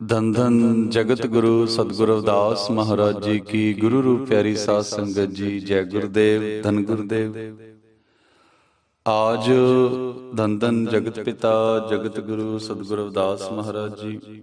ਦੰਦਨ ਜਗਤ ਗੁਰੂ ਸਤਿਗੁਰ ਅਵਦਾਸ ਮਹਾਰਾਜ ਜੀ ਕੀ ਗੁਰੂ ਰੂਪ ਪਿਆਰੀ ਸਾਧ ਸੰਗਤ ਜੀ, ਜੈ ਗੁਰਦੇਵ, ਧੰਨ ਗੁਰਦੇਵ। ਆਜ ਦੰਦਨ ਜਗਤ ਪਿਤਾ, ਜਗਤ ਗੁਰੂ ਸਤਿਗੁਰ ਅਵਦਾਸ ਮਹਾਰਾਜ ਜੀ।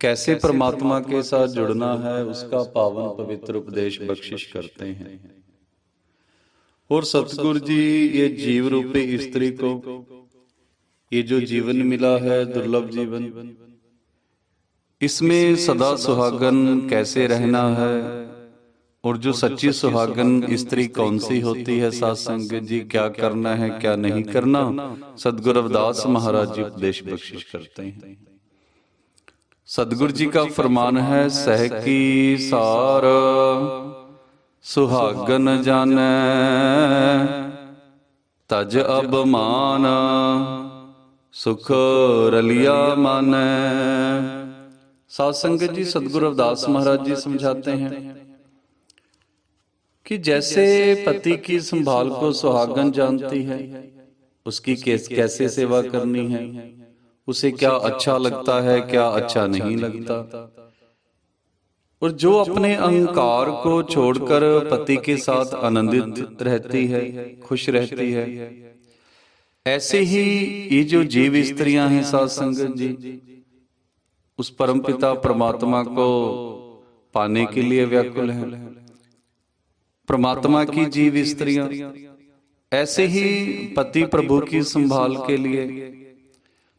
کیسے پرماتما کے ساتھ جڑنا ہے اس کا پاون پویتر اپدیش بخشش کرتے ہیں۔ اور ستگر جی یہ جیو روپی استری کو یہ جو جیون ملا ہے درلب جیون اس میں سدا سہاگن کیسے رہنا ہے؟ اور جو سچی سہاگن استری کون سی ہوتی ہے؟ سات سنگ جی, جی، کیا کرنا ہے کیا نہیں کرنا؟ ستگر داس جی مہاراج جی اپدیش بخشش کرتے ہیں۔ ست جی کا فرمان ہے سہ کی سار سہاگن جان تج اب مان مانیا من سات سنگ جی ستگو ارداس مہاراج جی سمجھاتے ہیں کہ جیسے پتی کی سنبھال کو سہاگن جانتی ہے اس کیسے سیوا کرنی ہے اسے کیا اچھا, اچھا لگتا ہے کیا اچھا, اچھا نہیں لگتا؟ اور جو اپنے انکار کو چھوڑ کر پتی کے ساتھ انندت رہتی ہے خوش رہتی ہے۔ ایسے ہی یہ جو جیو استریاں ہیں ساتھ سنگت جی،, جی اس پرم پتا پرماتما کو پانے کے لیے ویاکل ہیں۔ پرماتما کی جیو استریاں۔ ایسے ہی پتی پربو کی سنبھال کے لیے۔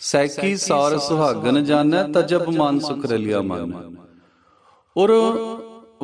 ਸੈਕੀ ਸੌਰ ਸੁਹਾਗਨ ਜਾਣੈ ਤਜਬ ਮਨ ਸੁਖ ਰਲਿਆ ਮਨ ਔਰ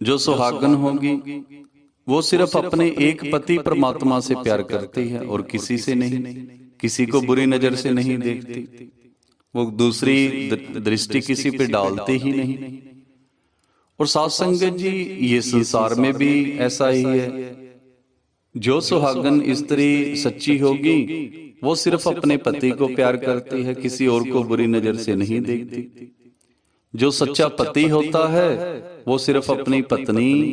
جو سہاگن ہوگی وہ صرف اپنے ایک پتی پرماتما سے پیار کرتی ہے اور کسی سے نہیں کسی کو بری نظر سے نہیں دیکھتی وہ دوسری درستی کسی پر ڈالتی ہی نہیں۔ اور ساتھ جی، سنگت جی یہ سنسار میں بھی ایسا ہی ہے۔ جو سہاگن استری سچی ہوگی وہ صرف اپنے پتی کو پیار کرتی ہے کسی اور کو بری نظر سے نہیں دیکھتی۔ جو سچا پتی ہوتا ہے وہ صرف اپنی پتنی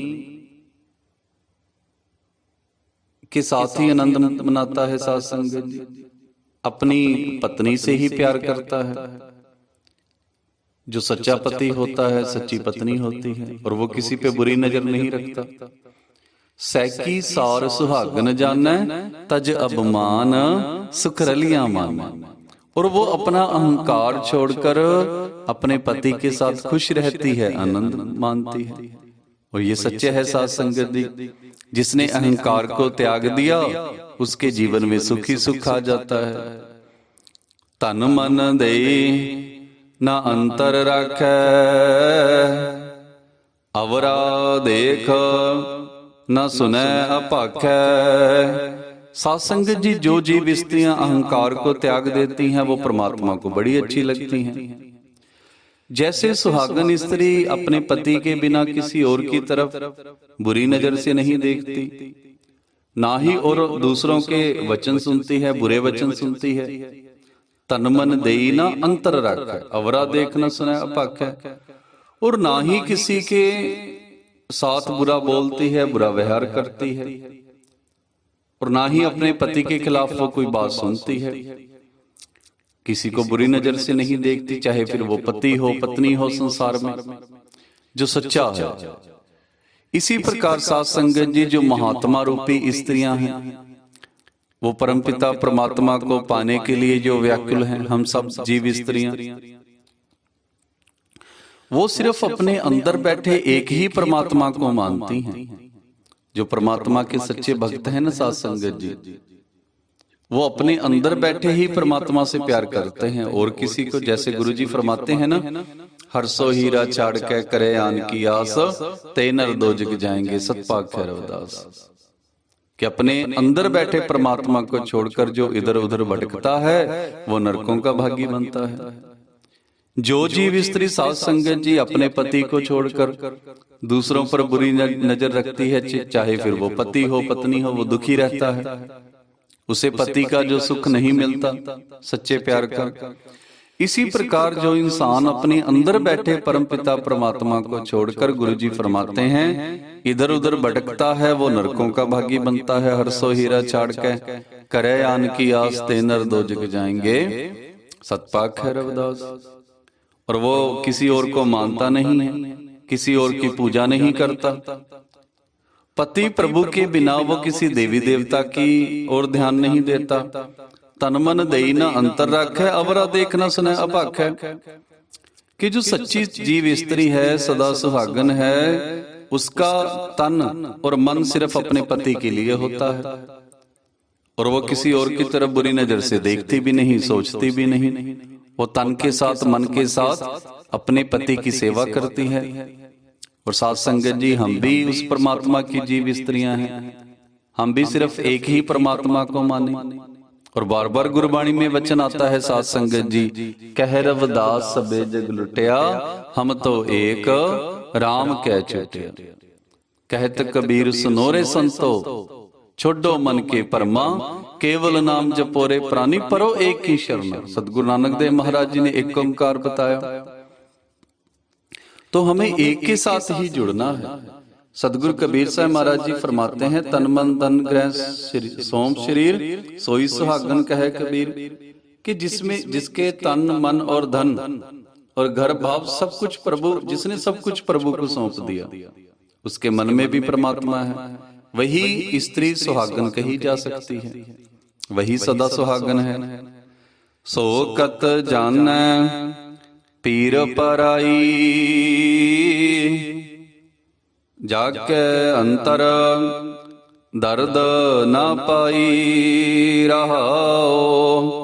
کے ساتھ ہی آنند مناتا ہے ساتھ سنگ جی۔ جی۔ اپنی پتنی سے ہی پیار کرتا ہے۔ جو سچا پتی ہوتا ہے سچی پتنی ہوتی ہے۔ اور وہ کسی پہ بری نظر نہیں رکھتا۔ سیکی سار سہاگن جانا تج ابمان سکرلیاں مانا اور وہ اپنا اہنکار چھوڑ کر اپنے پتی کے ساتھ خوش رہتی ہے، آنند مانتی ہے۔ اور یہ سچے ہے ساتھ سنگتی، جس نے اہنکار کو تیاگ دیا، اس کے جیون میں سکھی سکھ آ جاتا ہے۔ تن من دے، نہ انتر رکھ عورہ دیکھ، نہ سنے اپاکھ ساسنگ جی جو جی استریاں اہنکار کو تیاغ دیتی ہیں وہ پرماتما کو بڑی اچھی لگتی ہیں جیسے سہاگن استری اپنے پتی کے بینا کسی اور کی طرف بری نجر سے نہیں دیکھتی نہ ہی اور دوسروں کے وچن سنتی ہے برے وچن سنتی ہے تنمن دئی نہ انتر رکھ اورا دیکھنا سنے اپک ہے اور نہ ہی کسی کے ساتھ برا بولتی ہے برا وہار کرتی ہے اور نہ ہی اپنے پتی کے خلاف وہ کوئی بات سنتی ہے۔ کسی کو بری نظر سے نہیں دیکھتی چاہے پھر وہ پتی ہو پتنی ہو سنسار میں جو سچا ہے۔ اسی پرکار ساتھ سنگت جی،, جی جو مہاتما روپی استریاں ہیں۔ وہ پرمپتہ پرماتمہ پرماتما کو پانے کے لیے جو ویاکل ہیں ہم سب جیو استریاں۔ وہ صرف اپنے اندر بیٹھے ایک ہی پرماتمہ کو مانتی ہیں۔ جو پرماتما کے سچے بھگت ہیں نا ساتھ سنگت جی۔, جی۔ وہ اپنے اندر بیٹھے ہی پرماتما سے پیار کرتے ہیں۔ اور کسی کو جیسے جی گرو جی فرماتے ہیں نا ہر سو ہیرا چھاڑ کے کرے آن کی آس تینر دو جگ جائیں گے ست پاک خیرو داس کہ اپنے اندر بیٹھے پرماتما کو چھوڑ کر جو ادھر ادھر بھٹکتا ہے وہ نرکوں کا بھاگی بنتا ہے۔ جو جی وستری ساتھ سنگت جی اپنے پتی کو چھوڑ کر دوسروں پر بری نجر رکھتی ہے چاہے پھر وہ پتی ہو پتنی ہو وہ دکھی رہتا ہے۔ اسے پتی کا جو سکھ نہیں ملتا سچے پیار کا اسی پرکار جو انسان اپنے اندر بیٹھے پرم پتا پرماتما کو چھوڑ کر جی گرو جی فرماتے ہیں ادھر ادھر بڑکتا ہے وہ نرکوں کا بھاگی بنتا ہے ہر سو ہیرہ چھاڑ کے۔ کرے آن کی آس تینر دو جگ جائیں گے ست پاک ہے رو رویداس اور وہ کسی اور کو مانتا نہیں ہے کسی اور کی پوجا نہیں کرتا۔ پتی پربھو کے بنا وہ کسی دیوی دیوتا کی اور دھیان نہیں دیتا۔ تنمن دئی انتر رکھ ہے دیکھنا سنا اپاک ہے کہ جو سچی جیو استری ہے سدا سہاگن ہے، اس کا تن اور من صرف اپنے پتی کے لیے ہوتا ہے۔ اور وہ کسی اور کی طرف بری نظر سے دیکھتی بھی نہیں، سوچتی بھی نہیں۔ وہ تن کے ساتھ، من کے ساتھ اپنے پتی کی سیوہ کرتی ہے۔ اور ساتھ سنگت جی ہم بھی اس پرماتما کی جیو استریاں ہیں۔ ہم بھی صرف ایک ہی پرماتما کو مانیں۔ اور بار بار گربانی میں وچن آتا ہے ساتھ سنگت جی کہہ رو دا سبے جگ لٹیا، ہم تو ایک رام کہہ چٹیا کہت کبیر سنورے سنتو، چھوڑو من کے پرما کیول نام ਜਪੋ ਰੇ ਪ੍ਰਾਨੀ ਪਰੋ ਏਕ ਹੀ ਸ਼ਰਨ ਸਤਿਗੁਰੂ ਨਾਨਕ ਦੇਵ ਮਹਾਰਾਜ ਜੀ ਨੇ ਇੱਕ ਓੰਕਾਰ بتایا تو ہمیں ایک کے ساتھ ہی جڑنا ہے صدگر کبیر صاحب مہراج جی فرماتے ہیں تن من دن گرہ سوم شریر سوئی سہاگن کہے کبیر کہ جس میں جس کے تن من اور دھن اور گھر بھاو سب کچھ پربو جس نے سب کچھ پربو کو سونپ دیا اس کے من میں بھی پرماتما ہے وہی استری سہاگن کہی جا سکتی ہے ਵਹੀ ਸਦਾ ਸੁਹਾਗਨ ਹੈ ਸੋ ਕਤ ਜਾਣੈ ਪੀਰ ਪਰਾਈ ਜਾਗ ਕੇ ਅੰਤਰ ਦਰਦ ਨਾ ਪਾਈ ਰਹਾਓ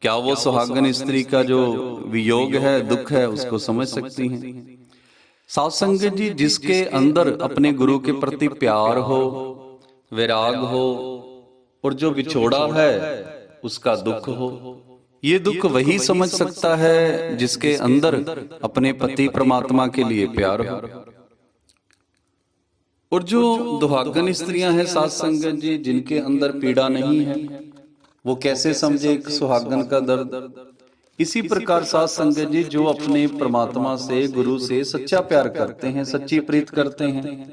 کیا وہ سہاگن استری کا جو ویوگ ہے دکھ ہے اس کو سمجھ سکتی ہیں۔ ساتھ سنگ جی جس کے اندر اپنے گرو کے پرتی پیار ہو ویراغ ہو اور جو بچھوڑا ہے اس کا دکھ ہو۔ یہ دکھ وہی سمجھ سکتا ہے جس کے اندر اپنے پتی پرماتما کے لیے پیار ہو۔ اور جو دہاگن استریاں ہیں سات سنگ جی جن کے اندر پیڑا نہیں ہے۔ وہ کیسے سمجھے ایک سہاگن کا درد؟ اسی پرکار ساتھ سنگت جی،, جی جو اپنے پرماتما سے گرو سے سچا پیار کرتے ہیں سچی پریت کرتے ہیں۔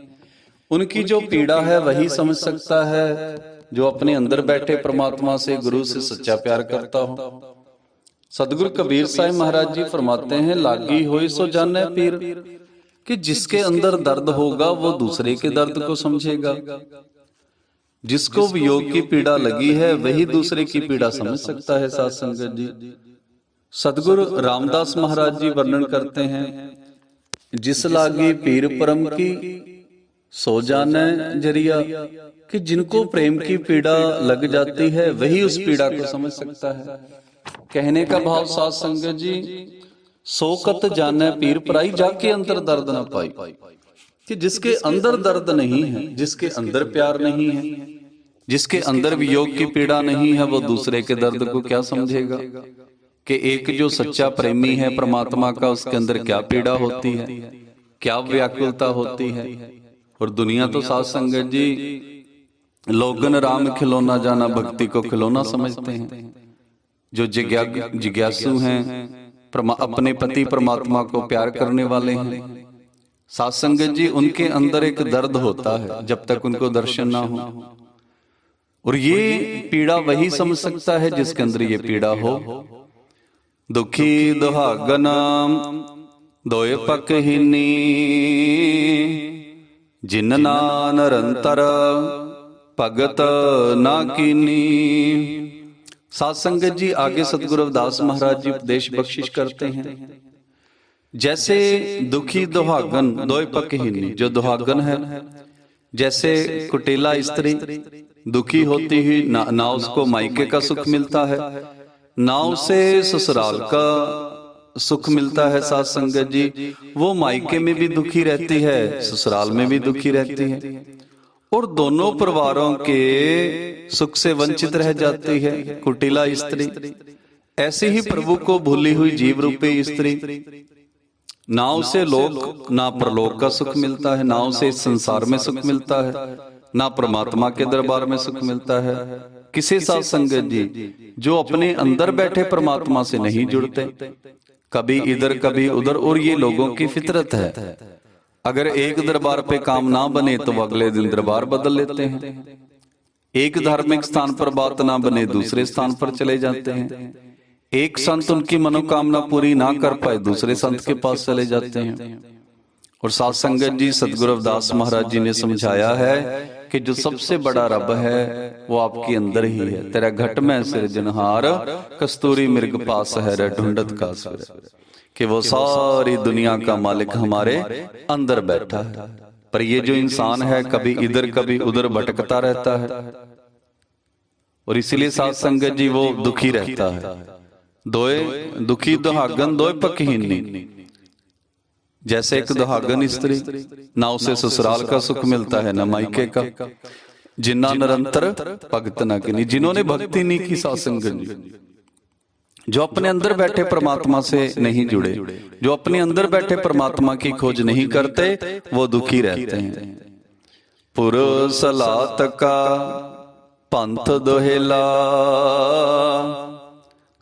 ان کی جو پیڑا ہے وہی سمجھ سکتا ہے جو اپنے اندر بیٹھے پرماتما سے گرو سے سچا پیار کرتا ہو صدگر کبیر صاحب جی مہاراج جی فرماتے ہیں لاگی ہوئی سو جانے پیر کہ جس کے اندر درد ہوگا وہ دوسرے کے درد کو سمجھے گا۔ جس کو یوگ کی پیڑا لگی ہے، وہی دوسرے کی پیڑا سمجھ سکتا ہے سات سنگر جی۔ صدگر رامداز مہراج مہاراج جی ورنن کرتے ہیں۔ جس لاگی پیر پرم کی سو جانا جریہ کہ جن کو پریم کی پیڑا لگ جاتی ہے، وہی اس پیڑا کو سمجھ سکتا ہے۔ کہنے کا بھاؤ سات سنگر جی سو کت جانا پیر پرائی جا کے اندر درد نہ پائی۔ کہ جس کے اندر درد نہیں ہے، جس کے اندر پیار نہیں ہے جس کے اندر بھی یوگ کی پیڑا نہیں ہے وہ دوسرے کے درد کو کیا سمجھے گا؟ کہ ایک جو سچا پریمی ہے پرماتما کا اس کے اندر کیا پیڑا ہوتی ہے؟ کیا ویاکلتا ہوتی ہے؟ اور دنیا تو ساتھ سنگر جی،, جی لوگن رام کھلونا جانا بھکتی کو کھلونا سمجھتے ہیں۔ جو جگیاسو ہیں اپنے پتی پرماتما کو پیار کرنے والے ہیں۔ جی، ساتھ سنگت جی ان کے اندر ایک درد ہوتا ہے جب تک ان کو درشن نہ ہوں اور یہ پیڑا وہی سمجھ سکتا ہے جس کے اندر یہ پیڑا ہو۔ دکھی دہا گنام دوئے پک ہینی جننا نرنتر پگت ناکینی سات سنگت جی،, جی آگے صدگرف داس جی، مہاراج جی دیش بخشش کرتے ہیں۔ جیسے دکھی دوہاگن دوئے پک ہینی جو دوہاگن ہے۔ جیسے کٹیلا استری دکھی ہوتی ہی نہ اس کو مائکے کا سکھ ملتا ہے، نہ اسے سسرال کا سکھ ملتا ہے، ساتھ سنگت جی وہ مائکے میں بھی دکھی رہتی ہے، سسرال میں بھی دکھی رہتی ہے۔ اور دونوں پرواروں کے سکھ سے ونچت رہ جاتی ہے، کٹیلا استری ایسی ہی پربو کو بھولی ہوئی جیو روپی استری نہ اسے لوگ نہ پرلوگ کا سکھ ملتا ہے نہ اسے اس سنسار میں سکھ ملتا ہے نہ پرماتما کے دربار میں سکھ ملتا ہے۔ کسے ساتھ سنگت جی،, جی جو اپنے اندر بیٹھے پرماتما سے نہیں جڑتے۔ کبھی ادھر کبھی ادھر اور یہ لوگوں کی فطرت ہے۔ اگر ایک دربار پہ کام نہ بنے تو وہ اگلے دن دربار بدل لیتے ہیں۔ ایک دھارمک ستان پر بات نہ بنے دوسرے ستان پر چلے جاتے ہیں۔ ایک سنت ان کی منوکامنا پوری نہ کر پائے، دوسرے سنت کے پاس چلے جاتے ہیں۔ اور سات سنگت جی ستگرو داس مہاراج جی نے سمجھایا ہے کہ جو سب سے بڑا رب ہے، وہ آپ کی اندر ہی ہے۔ تیرا گھٹ میں سر جنہار، کستوری مرگ پاس ہے ڈھونڈت کا سر کہ وہ ساری دنیا کا مالک ہمارے اندر بیٹھا ہے۔ پر یہ جو انسان ہے، کبھی ادھر کبھی ادھر بھٹکتا رہتا ہے۔ اور اسی لیے ساتھ سنگت جی وہ دکھی رہتا ہے۔ ਦੋਏ ਦੁਖੀ ਦੁਹਾਗਨ ਦੋਏ ਪਕਹੀਨੀ جیسے ایک دہاگن اس طرح نہ اسے سسرال کا سکھ ملتا ہے، نہ مائکے کا۔ جنہ نرنتر بھگت نہ کنی جنہوں نے بھکتی نہیں کی ساسنگن جو اپنے اندر بیٹھے پرماتما سے نہیں جڑے، جو اپنے اندر بیٹھے پرماتما کی کھوج نہیں کرتے، وہ دکھی رہتے ہیں۔ پر سلات کا پانت دوہلا۔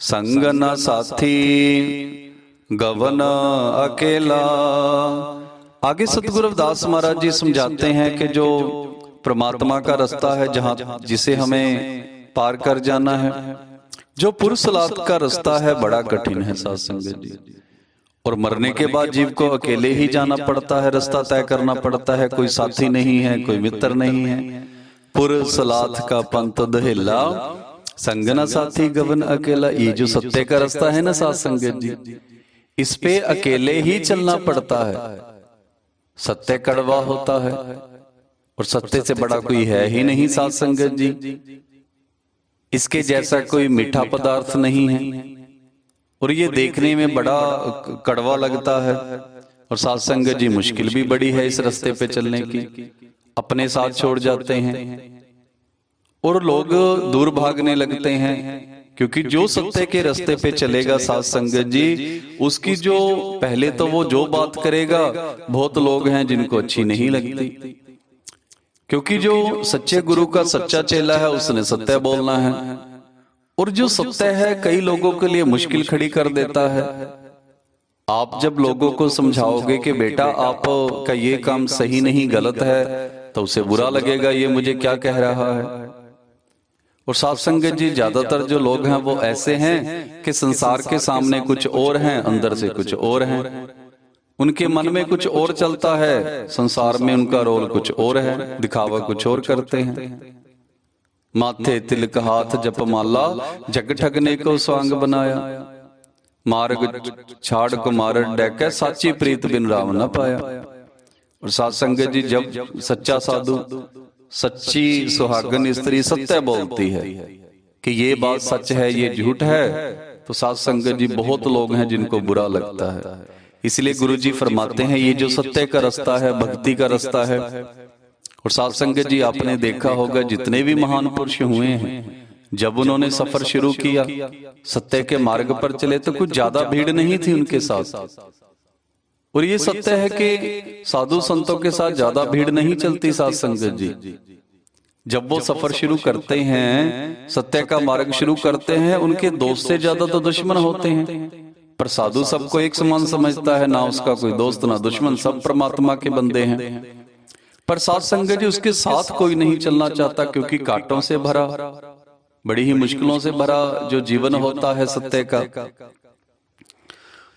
ਸੰਗਨ ساتھی گونا اکیلا آگے صدگور افداس مہاراج جی سمجھاتے ہیں کہ جو پرماتما کا رستہ ہے جہاں جسے ہمیں پار کر جانا ہے جو پرسلات کا رستہ ہے بڑا کٹھن ہے ساتھ سنگے جی اور مرنے کے بعد جیو کو اکیلے ہی جانا پڑتا ہے رستہ طے کرنا پڑتا ہے کوئی ساتھی نہیں ہے کوئی متر نہیں ہے پرسلات کا پنت دہلا سنگنا ساتھی گون اکیلا یہ جو ستے کا رستہ ہے نا ساتھ سنگت جی, جی۔ اس پہ اکیلے ہی چلنا پڑتا ہے۔ ستے کڑوا ہوتا ہے۔ اور ستے سے بڑا کوئی ہے ہی نہیں ساتھ جی۔ سنگت جی۔ اس کے جیسا کوئی میٹھا پدارتھ نہیں ہے۔ اور یہ دیکھنے میں بڑا کڑوا لگتا ہے۔ اور ساتھ سنگت جی مشکل بھی بڑی ہے اس رستے پہ چلنے کی۔ اپنے ساتھ چھوڑ جاتے ہیں۔ اور لوگ دور بھاگنے لگتے ہیں کیونکہ جو ستے کے رستے پہ چلے گا ساتھ سنگت جی, جی، اس کی جو پہلے تو وہ جو بات کرے گا بہت لوگ ہیں جن کو اچھی نہیں لگتی۔ کیونکہ جو سچے گرو کا سچا چیلا ہے اس نے ستیہ بولنا ہے۔ اور جو ستیہ ہے کئی لوگوں کے لیے مشکل کھڑی کر دیتا ہے۔ آپ جب لوگوں کو سمجھاؤ گے کہ بیٹا آپ کا یہ کام صحیح نہیں غلط ہے تو اسے برا لگے گا یہ مجھے کیا کہہ رہا ہے اور ساتھ سنگت جی زیادہ تر جو لوگ ہیں وہ ایسے ہیں کہ سنسار کے سامنے کچھ اور ہیں، اندر سے کچھ اور ہیں۔ ان کے من میں کچھ اور چلتا ہے، سنسار میں ان کا رول کچھ اور ہے، دکھاوا کچھ اور کرتے ہیں۔ ماتھے تلک ہاتھ جپ مالا جگ ٹھگنے کو سوانگ بنایا۔ مارگ چھاڑ کو مارد ڈیکے ساچی پریت بن راو نہ پایا۔ اور ساتھ سنگت جی جب سچا سادو سچی سہاگن استری ستے بولتی ہے کہ یہ بات سچ ہے یہ جھوٹ ہے تو ساتھ سنگر جی, جی بہت لوگ ہیں جن کو برا لگتا ہے۔ اس لیے گروہ جی, جی فرماتے ہیں یہ جو ستے کا رستہ ہے بھگتی کا رستہ ہے۔ اور ساتھ سنگر جی, جی آپ نے دیکھا ہوگا جتنے بھی مہان پرش ہوئے ہیں۔ جب انہوں نے سفر شروع کیا ستے کے مارگ پر چلے تو کچھ زیادہ بھیڑ نہیں تھی ان کے ساتھ۔ اور یہ ستہ ہے کہ سادو سنتوں کے ساتھ زیادہ بھیڑ نہیں چلتی ساتھ سنگت جی۔, جی۔ جب وہ سفر شروع کرتے ہیں ستہ کا مارک شروع کرتے ہیں ان کے دوست سے زیادہ تو دشمن ہوتے ہیں۔ پر سادو سب کو ایک سمان سمجھتا ہے نہ اس کا کوئی دوست نہ دشمن سب پرماتما کے بندے ہیں۔ پر ساتھ سنگت جی اس کے جی، ساتھ کوئی نہیں چلنا چاہتا کیونکہ کاٹوں سے بھرا بڑی ہی مشکلوں سے بھرا جو جیون ہوتا ہے ستے کا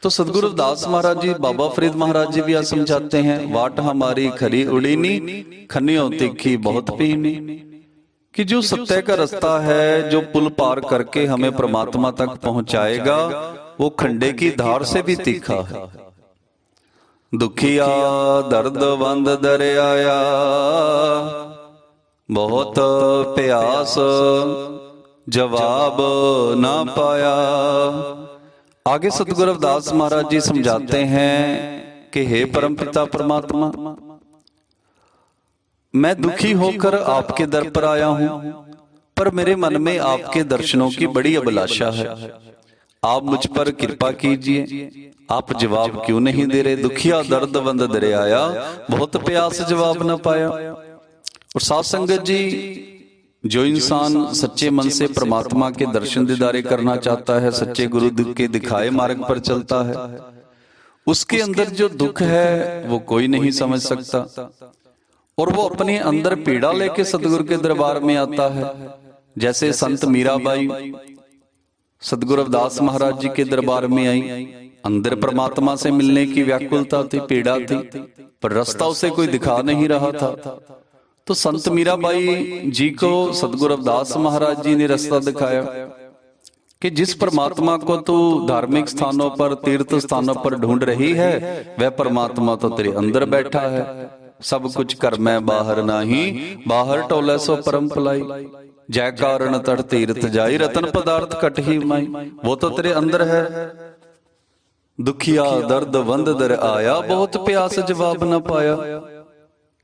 تو صدگور داس مہاراج جی بابا فرید مہاراج جی بھی سمجھاتے ہیں، واٹ ہماری کھری اڑینی، کھنیوں تکھی بہت پینی۔ کہ جو ستیہ کا رستہ ہے، جو پل پار کر کے ہمیں پرماتما تک پہنچائے گا، وہ کھنڈے کی دھار سے بھی تیکھا ہے دکھیا، درد بند دریایا، بہت پیاس، جواب نہ پایا۔ آگے ستگرو داس جی مہاراج جی سمجھاتے ہیں کہ ہے پرم پتا پرماتما۔ میں دکھی ہو کر آپ کے در پر آیا ہوں۔ پر میرے من میں آپ کے درشنوں کی بڑی ابلاشا ہے۔ آپ مجھ پر کرپا کیجیے۔ آپ جواب کیوں نہیں دے رہے؟ دکھیا درد وند درے آیا۔ بہت پیاس جواب نہ پایا۔ اور ساتھ سنگت جی, جی، جو انسان سچے من سے پرماتما کے درشن دیدارے کرنا چاہتا ہے، سچے گرو کے دکھائے مارگ پر چلتا ہے۔ اس کے اندر جو دکھ ہے، وہ کوئی نہیں سمجھ سکتا۔ اور وہ اپنے اندر پیڑا لے کے صدگر کے دربار میں آتا ہے۔ جیسے سنت میرا بائی صدگر عبداس مہاراج جی کے دربار میں آئی۔ اندر پرماتما سے ملنے کی ویاکلتا تھی، پیڑا تھی، پر رستہ اسے کوئی دکھا نہیں رہا تھا۔ تو سنت میرا بائی جی, جی کو صدگر عبداس مہاراج جی, جی نے رستہ دکھایا۔ کہ جس پرماتما کو تو دھارمک ستھانوں پر تیرت ستھانوں پر ڈھونڈ رہی ہے۔ وہ پرماتما تو تیرے اندر بیٹھا ہے۔ سب کچھ کر میں باہر نہ ہی باہر ٹولے سو پرم پلائی۔ جائے کارن تر تیرت جائی رتن پدارت کٹ ہی مائی۔ وہ تو تیرے اندر ہے۔ دکھیا درد وند در آیا بہت پیاس جواب نہ پایا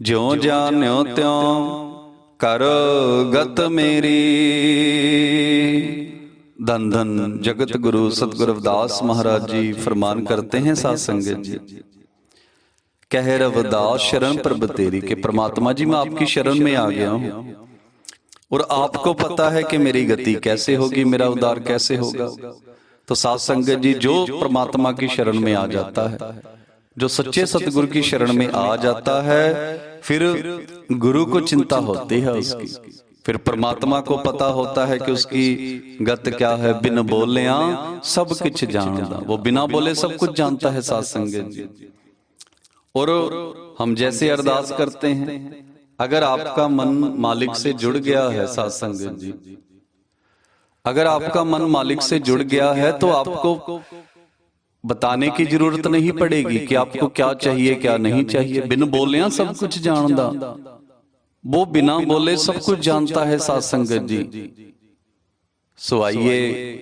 ਜਿਉ ਜਾਣਿਓ ਤਿਉ ਕਰ ਗਤ ਮੇਰੀ ਦਨ ਦਨ ਜਗਤ ਗੁਰੂ ਸਤਗੁਰੂ ਅਵਦਾਸ ਮਹਾਰਾਜ ਜੀ ਫਰਮਾਨ ਕਰਤੇ ਹੈ ਸਾਧ ਸੰਗਤ ਜੀ کہہ ردا شرن پر بتیری کہ پرماتما جی میں جی، آپ کی شرن میں آ گیا ہوں۔ اور آپ کو پتا ہے کہ میری گتی کیسے ہوگی میرا ادار کیسے ہوگا؟ تو سات سنگت جی, جی، جو پرماتمہ کی شرن میں آ جاتا ہے۔ جو سچے ستگر کی شرن میں آ جاتا ہے پھر گرو کو چنتا ہوتی ہے اس کی۔ پھر پرماتما کو پتا ہوتا ہے کہ اس کی گت کیا ہے بن بولیاں سب کچھ جانتا وہ بنا بولے سب کچھ جانتا ہے سات سنگت جی اور ہم جیسے ارداس کرتے ہیں۔ اگر آپ کا من مالک سے جڑ گیا ہے سات جی۔ اگر آپ کا من مالک سے جڑ گیا ہے تو آپ کو بتانے کی ضرورت نہیں پڑے گی کہ آپ کو کیا چاہیے، کیا نہیں چاہیے۔ بن بولیاں سب کچھ جاندہ وہ بنا بولے سب کچھ جانتا ہے سات سنگ جی۔ سو آئیے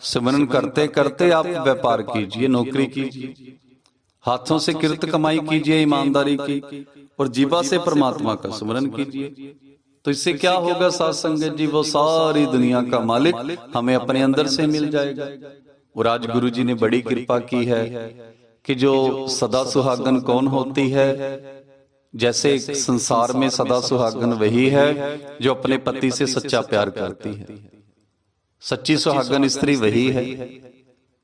سمرن کرتے کرتے آپ بیپار کیجیے، نوکری کیجیے۔ ہاتھوں سے کرت کمائی کیجیے، ایمانداری کی۔ اور جیبا سے پرماتما کا سمرن کیجیے۔ تو اس سے کیا ہوگا ساتھ جی؟ وہ ساری دنیا کا مالک ہمیں اپنے اندر سے مل جائے گا۔ اور آج گرو جی نے بڑی کرپا کی ہے کہ جو صدا سہاگن کون ہوتی ہے۔ جیسے سنسار میں صدا سہاگن وہی ہے جو اپنے پتی سے سچا پیار کرتی ہے۔ سچی سوہاگن استری وہی ہے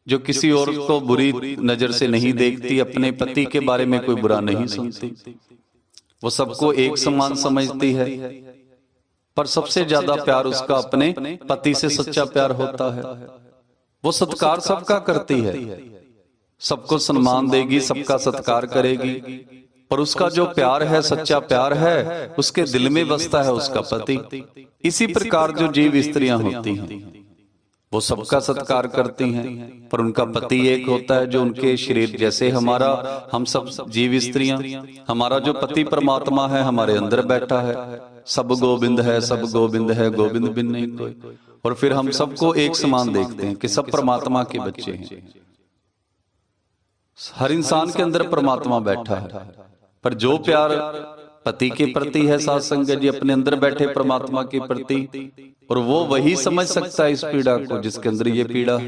جو کسی اور کو بری نظر سے نہیں دیکھتی اپنے پتی کے بارے میں کوئی برا نہیں سنتی۔ وہ سب کو ایک سمان سمجھتی ہے پر سب سے زیادہ پیار اس کا اپنے پتی سے سچا پیار ہوتا ہے۔ وہ صدقار سب کا کرتی ہے۔ سب کو سنمان دے گی سب کا ستکار کرے گی۔ پر اس کا جو پیار ہے سچا پیار ہے اس کے دل میں بستا ہے اس کا پتی۔ اسی پرکار جو جیو استریاں ہوتی ہیں وہ سب کا ستکار کرتی ہیں۔ پر ان کا پتی ایک ہوتا ہے جو ان کے شریر جیسے ہمارا، ہم سب جیو استریاں۔ ہمارا جو پتی پرماتما ہے ہمارے اندر بیٹھا ہے۔ سب گوبند ہے، سب گوبند ہے، گوبند بن نہیں کوئی۔ اور پھر ہم سب کو ایک سمان دیکھتے ہیں کہ سب پرماتما کے بچے ہیں۔ ہر انسان کے اندر پرماتما بیٹھا ہے۔ پر جو پیار پتی کے پرتی ہے ساتھ سنگت جی, جی، اپنے اندر بیٹھے پرماتما کے پرتی۔ اور وہ وہی سمجھ سکتا ہے اس پیڑا کو جس کے اندر یہ پیڑا۔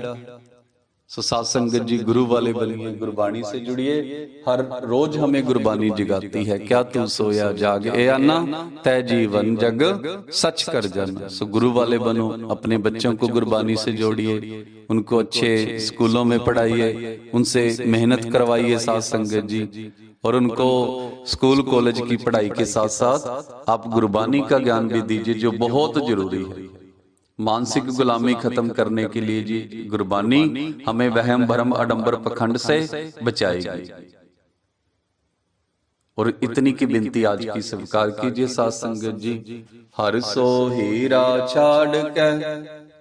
سو سات سنگت جی گروہ والے بنیے گربانی سے جڑیے۔ ہر روج ہمیں گربانی جگاتی ہے۔ کیا تو سویا جاگ؟ اے آنا تے جیون جگ، سچ کر جانا سو گروہ والے بنو، اپنے بچوں کو گربانی سے جوڑیے۔ ان کو اچھے سکولوں میں پڑھائیے۔ ان سے محنت کروائیے سات سنگت جی۔ اور ان کو سکول کولج کی پڑھائی کے ساتھ ساتھ آپ گربانی کا گیان بھی دیجیے جو بہت ضروری ہے۔ مانسک غلامی ختم کرنے کے لیے جی گربانی ہمیں وہم بھرم اڈمبر پکھنڈ سے بچائے گی۔ اور اتنی کی بنتی آج کی سبکار کیجیے ساتھ سنگت جی۔ ہر سو ہیرا چھاڑ کے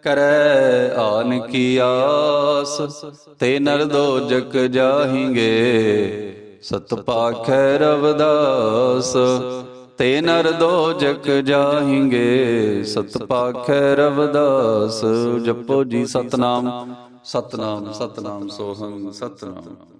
کرے آن کی آس، تے نردو جک جاہیں گے۔ ست پاک ہے رویداس ਤੇ ਨਰ ਦੋ ਜਗ ਜਾਹਿੰਗੇ। ਸਤ ਪਾਖੈ ਰਵਦਾਸ, ਜਪੋ ਜੀ ਸਤਨਾਮ। ਸਤਨਾਮ ਸਤਨਾਮ ਸੋਹੰ ਸਤਨਾਮ।